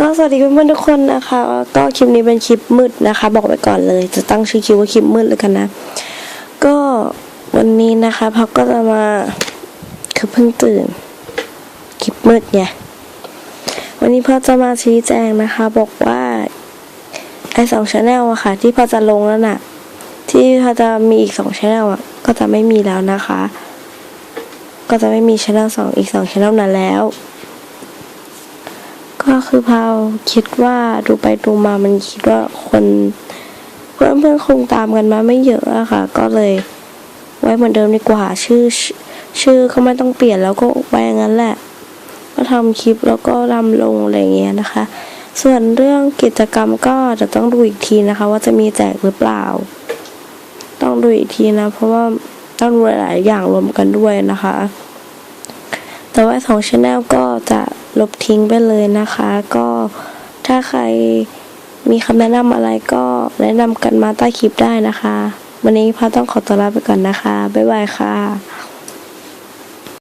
ก็สวัสดีเพื่อนๆทุกคนนะคะ ก็คลิปนี้เป็นคลิปมืดนะคะ บอกไปก่อนเลย จะตั้งชื่อคลิปว่าคลิปมืดเลยกันนะ ก็วันนี้นะคะพักก็จะมาคือเพิ่งตื่นคลิปมืดไงวันนี้พ่อจะมาชี้แจงนะคะ บอกว่าไอสองชแนลอะค่ะ ที่พ่อจะลงแล้วน่ะ ที่พ่อจะมีอีกสองชแนลอะก็จะไม่มีแล้วนะคะ ก็จะไม่มีชแนลสองอีกสองชแนลนั้นแล้ว ก็คือพาวคิดว่าดูไปดูมามันคิดว่าคนเพื่อนเพื่อนคงตามกันมาไม่เยอะอะค่ะ ก็เลย ไว้เหมือนเดิมดีกว่าชื่อ ชื่อชื่อก็ไม่ต้องเปลี่ยนแล้วก็ไว้อย่างนั้นแหละ ก็ทำคลิปแล้วก็ทำลงอะไรเงี้ยนะคะ ส่วนเรื่องกิจกรรมก็จะต้องดูอีกทีนะคะ ว่าจะมีแจกหรือเปล่า ต้องดูอีกทีนะ เพราะว่าต้องดูหลายๆอย่างรวมกันด้วยนะคะ แต่ว่าสองชแนลก็จะ ลบทิ้งไปเลยนะคะ ก็ถ้าใครมีคำแนะนำอะไรก็แนะนำกันมาใต้คลิปได้นะคะ วันนี้พาต้องขอตัวลาไปก่อนนะคะ บ๊ายบายค่ะ